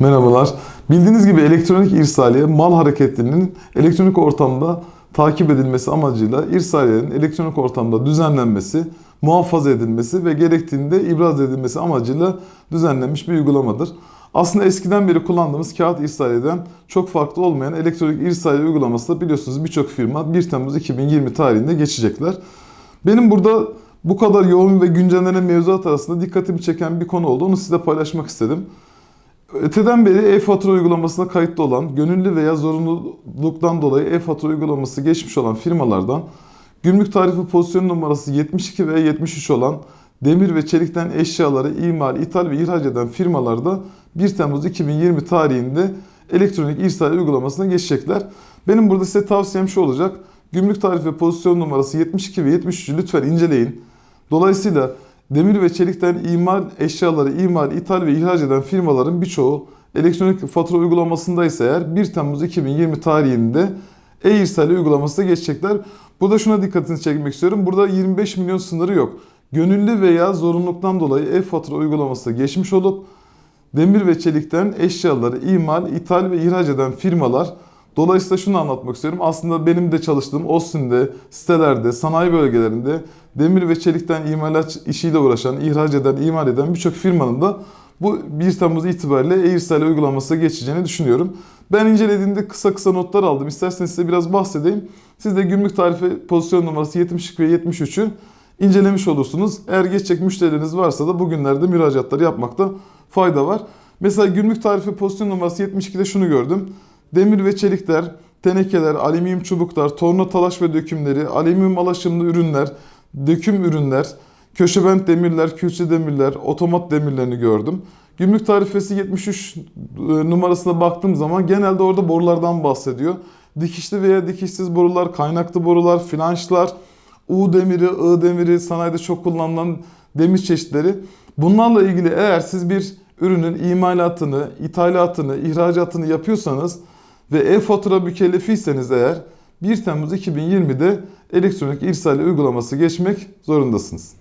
Merhabalar. Bildiğiniz gibi elektronik irsaliye mal hareketlerinin elektronik ortamda takip edilmesi amacıyla irsaliyenin elektronik ortamda düzenlenmesi, muhafaza edilmesi ve gerektiğinde ibraz edilmesi amacıyla düzenlenmiş bir uygulamadır. Aslında eskiden beri kullandığımız kağıt irsaliyeden çok farklı olmayan elektronik irsaliye uygulaması da biliyorsunuz birçok firma 1 Temmuz 2020 tarihinde geçecekler. Benim burada bu kadar yoğun ve güncellenen mevzuat arasında dikkatimi çeken bir konu oldu. Onu size paylaşmak istedim. Öteden beri e-fatura uygulamasına kayıtlı olan, gönüllü veya zorunluluktan dolayı e-fatura uygulaması geçmiş olan firmalardan gümrük tarifi pozisyon numarası 72 ve 73 olan demir ve çelikten eşyaları imal, ithal ve ihraç eden firmalarda 1 Temmuz 2020 tarihinde elektronik irsal uygulamasına geçecekler. Benim burada size tavsiyem şu olacak. Gümrük tarifi pozisyon numarası 72 ve 73'ü lütfen inceleyin. Dolayısıyla demir ve çelikten imal eşyaları imal, ithal ve ihraç eden firmaların birçoğu elektronik fatura uygulamasında ise eğer 1 Temmuz 2020 tarihinde e-irsali uygulamasına geçecekler. Burada şuna dikkatinizi çekmek istiyorum. Burada 25 milyon sınırı yok. Gönüllü veya zorunluluktan dolayı e-fatura uygulamasına geçmiş olup demir ve çelikten eşyaları imal, ithal ve ihraç eden firmalar Dolayısıyla şunu anlatmak istiyorum. Aslında benim de çalıştığım Austin'de, sitelerde, sanayi bölgelerinde demir ve çelikten imalat işiyle uğraşan, ihraç eden, imal eden birçok firmanın da bu 1 Temmuz itibariyle e-irsal uygulamasına geçeceğini düşünüyorum. Ben incelediğimde kısa kısa notlar aldım. İsterseniz size biraz bahsedeyim. Siz de gümrük tarifi pozisyon numarası 72 ve 73'ü incelemiş olursunuz. Eğer geçecek müşterileriniz varsa da bugünlerde müracaatları yapmakta fayda var. Mesela gümrük tarifi pozisyon numarası 72'de şunu gördüm. Demir ve çelikler, tenekeler, alüminyum çubuklar, torna talaş ve dökümleri, alüminyum alaşımlı ürünler, döküm ürünler, köşebent demirler, külçe demirler, otomat demirlerini gördüm. Gümrük tarifesi 73 numarasına baktığım zaman genelde orada borulardan bahsediyor. Dikişli veya dikişsiz borular, kaynaklı borular, flanşlar, U demiri, I demiri, sanayide çok kullanılan demir çeşitleri. Bunlarla ilgili eğer siz bir ürünün imalatını, ithalatını, ihracatını yapıyorsanız ve e-fatura mükellefiyseniz eğer 1 Temmuz 2020'de elektronik irsali uygulaması geçmek zorundasınız.